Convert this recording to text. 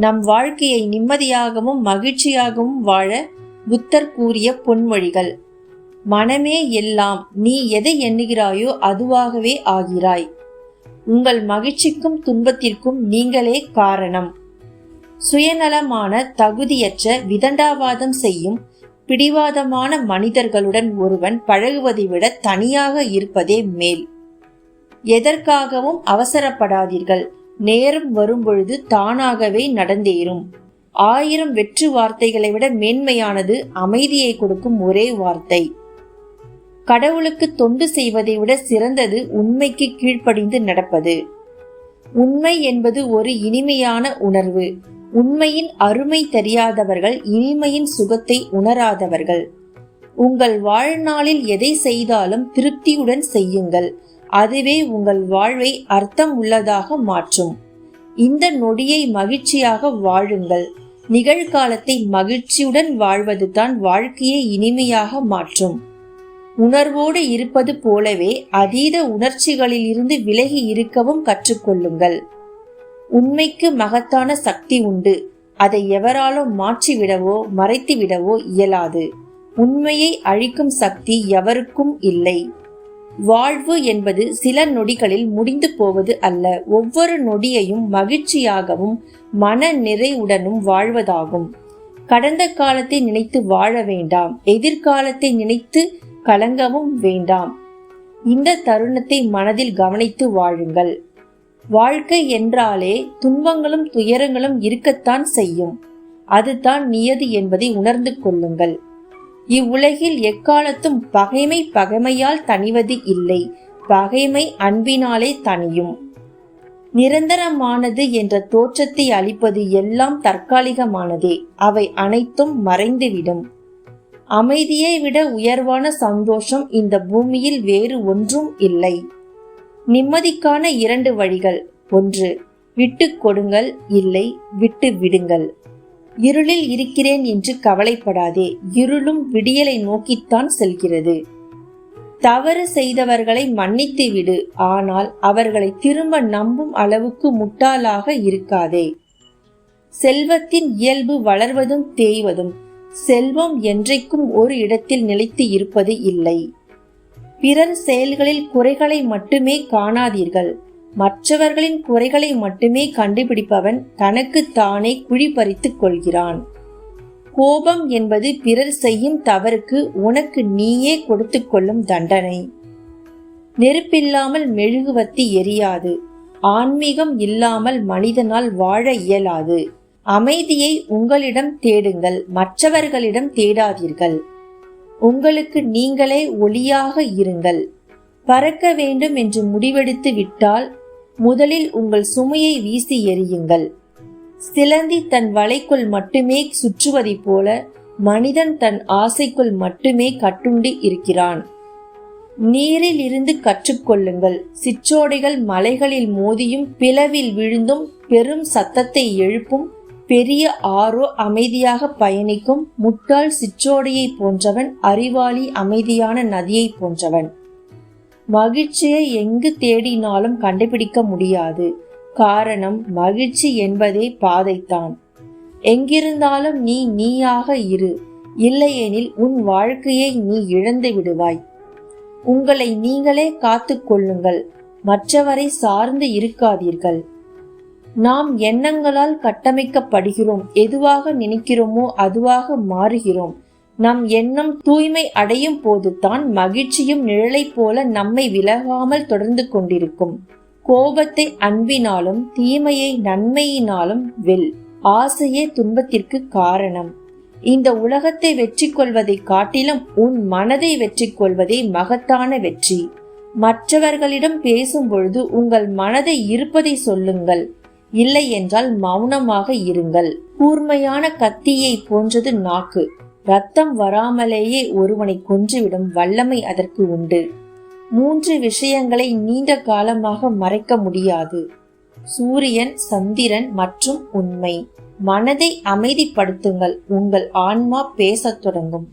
நம் வாழ்க்கையை நிம்மதியாகவும் மகிழ்ச்சியாகவும் வாழ புத்தர் கூறிய பொன்மொழிகள். மனமே எல்லாம் நீ எதை எண்ணுகிறாயோ அதுவாகவே ஆகிறாய். உங்கள் மகிழ்ச்சிக்கும் துன்பத்திற்கும் நீங்களே காரணம். சுயநலமான தகுதியற்ற விதண்டாவாதம் செய்யும் பிடிவாதமான மனிதர்களுடன் ஒருவன் பழகுவதை விட தனியாக இருப்பதே மேல். எதற்காகவும் அவசரப்படாதீர்கள். நேரம் வரும்பொழுது தானாகவே நடந்தேறும். ஆயிரம் வெற்று வார்த்தைகளை விட மேன்மையானது அமைதியை கொடுக்கும் ஒரே வார்த்தை. கடவுளுக்கு தொண்டு செய்வதை விட சிறந்தது உண்மைக்கு கீழ்ப்படிந்து நடப்பது. உண்மை என்பது ஒரு இனிமையான உணர்வு. உண்மையின் அருமை தெரியாதவர்கள் இனிமையின் சுகத்தை உணராதவர்கள். உங்கள் வாழ்நாளில் எதை செய்தாலும் திருப்தியுடன் செய்யுங்கள். அதுவே உங்கள் வாழ்வை அர்த்தம் உள்ளதாக மாற்றும். இந்த நொடியை மகிழ்ச்சியாக வாழுங்கள். நிகழ்காலத்தை மகிழ்ச்சியுடன் வாழ்வதுதான் வாழ்க்கையை இனிமையாக மாற்றும். உணர்வோடு இருப்பது போலவே அதீத உணர்ச்சிகளில் இருந்து விலகி இருக்கவும் கற்றுக்கொள்ளுங்கள். உண்மைக்கு மகத்தான சக்தி உண்டு. அதை எவராலும் மாற்றிவிடவோ மறைத்துவிடவோ இயலாது. உண்மையை அழிக்கும் சக்தி எவருக்கும் இல்லை. வாழ்வு என்பது சில நொடிகளில் முடிந்து போவது அல்ல. ஒவ்வொரு நொடியையும் மகிழ்ச்சியாகவும் மன நிறைவுடனும் வாழ்வதாகும். கடந்த காலத்தை நினைத்து வாழ வேண்டாம். எதிர்காலத்தை நினைத்து கலங்கவும் வேண்டாம். இந்த தருணத்தை மனதில் கவனித்து வாழுங்கள். வாழ்க்கை என்றாலே துன்பங்களும் துயரங்களும் இருக்கத்தான் செய்யும். அதுதான் நியதி என்பதை உணர்ந்து கொள்ளுங்கள். இவ்வுலகில் எக்காலத்தும் பகைமை பகைமையால் தணிவது இல்லை. பகைமை அன்பினாலே தனியும் நிரந்தரமானது என்ற தோற்றத்தை அளிப்பது எல்லாம் தற்காலிகமானதே. அவை அனைத்தும் மறைந்துவிடும். அமைதியை விட உயர்வான சந்தோஷம் இந்த பூமியில் வேறு ஒன்றும் இல்லை. நிம்மதிக்கான இரண்டு வழிகள். ஒன்று விட்டு கொடுங்கள். இல்லை விட்டு விடுங்கள் இருளில் இருக்கிறேன் என்று கவலைப்படாதே இருளும் விடியலை நோக்கித்தான் செல்கிறது. தவறு செய்தவர்களை மன்னித்து விடு ஆனால் அவர்களை திரும்ப நம்பும் அளவுக்கு முட்டாளாக இருக்காதே. செல்வத்தின் இயல்பு வளர்வதும் தேய்வதும் செல்வம் என்றைக்கும் ஒரு இடத்தில் நிலைத்து இருப்பது இல்லை. பிறர் செயல்களில் குறைகளை மட்டுமே காணாதீர்கள். மற்றவர்களின் குறைகளை மட்டுமே கண்டுபிடிப்பவன் தனக்கு தானே குழி பறித்துக் கொள்கிறான். கோபம் என்பது பிறர் செய்யும் தவறுக்கு உனக்கு நீயே கொடுத்து கொள்ளும் தண்டனை. நெருப்பில்லாமல் மெழுகுவத்தி எரியாது. ஆன்மீகம் இல்லாமல் மனிதனால் வாழ இயலாது. அமைதியை உங்களிடம் தேடுங்கள் மற்றவர்களிடம் தேடாதீர்கள். உங்களுக்கு நீங்களே ஒளியாக இருங்கள். பறக்க வேண்டும் என்று முடிவெடுத்து விட்டால் முதலில் உங்கள் சுமையை வீசி எறியுங்கள். சிலந்தி தன் வலைக்குள் மட்டுமே சுற்றுவதைப் போல மனிதன் தன் ஆசைக்குள் மட்டுமே கட்டுண்டு இருக்கிறான். நீரில் இருந்து கற்றுக்கொள்ளுங்கள். சிற்றோடைகள் மலைகளில் மோதியும் பிளவில் விழுந்தும் பெரும் சத்தத்தை எழுப்பும் பெரிய ஆரோ அமைதியாக பயணிக்கும் முட்டாள் சிற்றோடையை போன்றவன் அறிவாளி அமைதியான நதியை போன்றவன். மகிழ்ச்சியை எங்கு தேடினாலும் கண்டுபிடிக்க முடியாது. காரணம் மகிழ்ச்சி என்பதே பாதைத்தான். எங்கிருந்தாலும் நீ நீயாக இரு. இல்லையெனில் உன் வாழ்க்கையை நீ இழந்து விடுவாய். உங்களை நீங்களே காத்து கொள்ளுங்கள். மற்றவரை சார்ந்து இருக்காதீர்கள். நாம் எண்ணங்களால் கட்டமைக்கப்படுகிறோம். எதுவாக நினைக்கிறோமோ அதுவாக மாறுகிறோம். நம் எண்ணம் தூய்மை அடையும் போதுதான் மகிழ்ச்சியும் நிழலை போல நம்மை விலகாமல் தொடர்ந்து கொண்டிருக்கும். கோபத்தை அன்பினாலும் தீமையை நன்மையினாலும் வெல். ஆசையே துன்பத்திற்கு காரணம். இந்த உலகத்தை வெற்றி கொள்வதை காட்டிலும் உன் மனதை வெற்றி கொள்வதே மகத்தான வெற்றி. மற்றவர்களிடம் பேசும் பொழுது உங்கள் மனதை இருப்பதை சொல்லுங்கள். இல்லை என்றால் மௌனமாக இருங்கள். கூர்மையான கத்தியை போன்றது நாக்கு. ரத்தம் வராமலேயே ஒருவனை கொன்றுவிடும் வல்லமை அதற்கு உண்டு. மூன்று விஷயங்களை நீண்ட காலமாக மறைக்க முடியாது. சூரியன் சந்திரன் மற்றும் உண்மை. மனதை அமைதிப்படுத்துங்கள். உங்கள் ஆன்மா பேசத் தொடங்கும்.